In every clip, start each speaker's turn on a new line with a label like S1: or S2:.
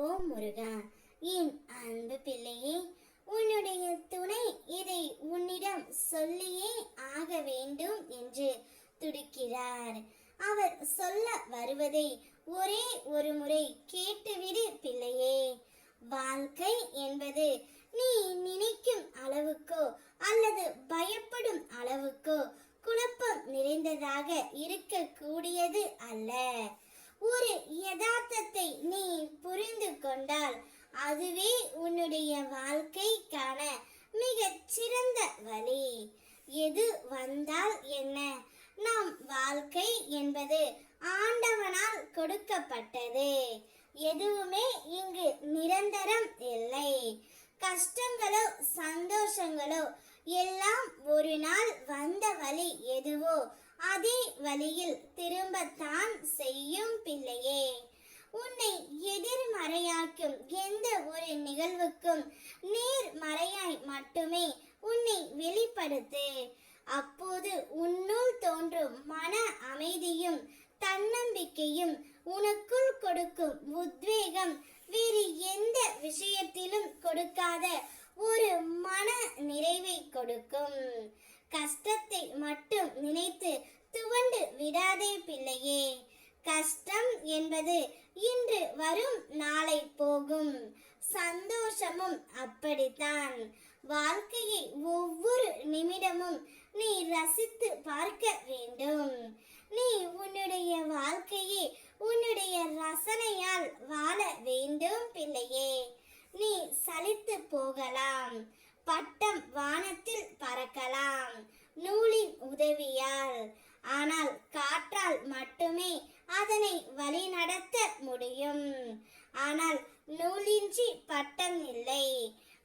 S1: ஓ முருகா. என் அன்பு பிள்ளையே உன்னுடைய துணை இதை உன்னிடம் சொல்லியே ஆக வேண்டும் என்று துடிக்கிறார். அவர் சொல்ல வருவதை ஒரே ஒரு முறை கேட்டுவிடு பிள்ளையே. வாழ்க்கை என்பது நீ நினைக்கும் அளவுக்கோ அல்லது பயப்படும் அளவுக்கோ குழப்பம் நிறைந்ததாக இருக்கக்கூடியது அல்ல. ஒரு யதார்த்தத்தை நீ புரிந்து கொண்டால் அதுவே உன்னுடைய வாழ்க்கைக்கான மிகச் சிறந்த வழி. எது வந்தால் என்ன? நம் வாழ்க்கை என்பது ஆண்டவனால் கொடுக்கப்பட்டது. எதுவுமே இங்கு நிரந்தரம் இல்லை. கஷ்டங்களோ சந்தோஷங்களோ எல்லாம் ஒரு நாள் வந்த வழி எதுவோ அதே வழியில் திரும்பத்தான் செய்யும் பிள்ளையே. உன்னை எதிர்மறையாக்கும் எந்த ஒரு நிகழ்வுக்கும் நேர்மறையாய் மட்டுமே உன்னை வெளிப்படுத்து. அப்போது உன்னுள் தோன்றும் மன அமைதியும் தன்னம்பிக்கையும் உனக்குள் கொடுக்கும் உத்வேகம் வேறு எந்த விஷயத்திலும் கொடுக்காத ஒரு மன நிறைவை கொடுக்கும். கஷ்டத்தை மட்டும் நினை விடாதே பிள்ளையே. கஷ்டம் என்பது இன்று வரும் நாளை போகும். சந்தோஷமும் அப்படித்தான். வாழ்க்கையை ஒவ்வொரு நிமிடமும் நீ ரசித்து பார்க்க வேண்டும். நீ உன்னுடைய வாழ்க்கையை உன்னுடைய ரசனையால் வாழ வேண்டும் பிள்ளையே. நீ சலித்து போகலாம். பட்டம் வானத்தில் பறக்கலாம். நூலின் உதவியால் ஆனால் காற்றால் மட்டுமே அதனை வழிநடத்த முடியும். ஆனால் நூலின்றி பட்டம் இல்லை.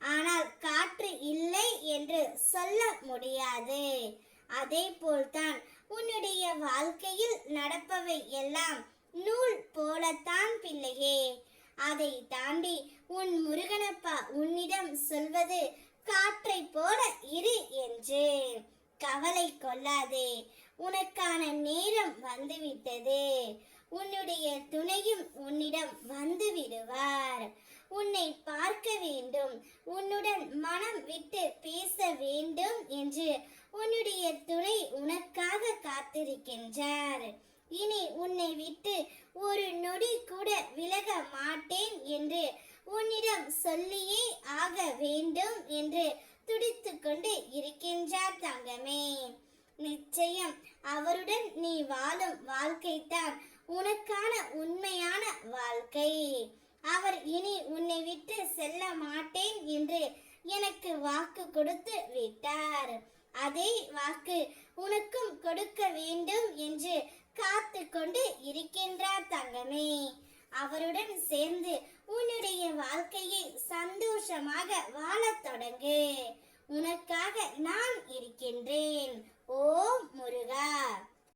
S1: ஆனால் காற்று இல்லை என்று சொல்ல முடியாது. அதே போல்தான் உன்னுடைய வாழ்க்கையில் நடப்பவை எல்லாம் நூல் போலத்தான் பிள்ளையே. அதை தாண்டி உன் முருகனப்பா உன்னிடம் சொல்வது காற்றை போல இரு என்று. கவலை கொள்ளாதே. உனக்கான நேரம் வந்துவிட்டது. உன்னுடைய துணையும் உன்னிடம் வந்து விடுவார். உன்னை பார்க்க வேண்டும். உன்னுடன் மனம் விட்டு பேச வேண்டும் என்று உன்னுடைய துணை உனக்காக காத்திருக்கின்றார். இனி உன்னை விட்டு ஒரு நொடி கூட விலக மாட்டேன் என்று உன்னிடம் சொல்லியே ஆக வேண்டும் என்று துடித்துக்கொண்டு இருக்கின்றார் தங்கமே. அவருடன் நீ வாழும் வாழ்க்கைதான் உனக்கான உண்மையான வாழ்க்கை. அவர் இனி உன்னை விட்டு செல்ல மாட்டேன் என்று எனக்கு வாக்கு கொடுத்து விட்டார். அதே வாக்கு உனக்கும் கொடுக்க வேண்டும் என்று காத்து கொண்டு இருக்கின்றார் தங்கமே. அவருடன் சேர்ந்து உன்னுடைய வாழ்க்கையை சந்தோஷமாக வாழத் தொடங்கு. உனக்காக நான் இருக்கின்றேன். ஓ முருகா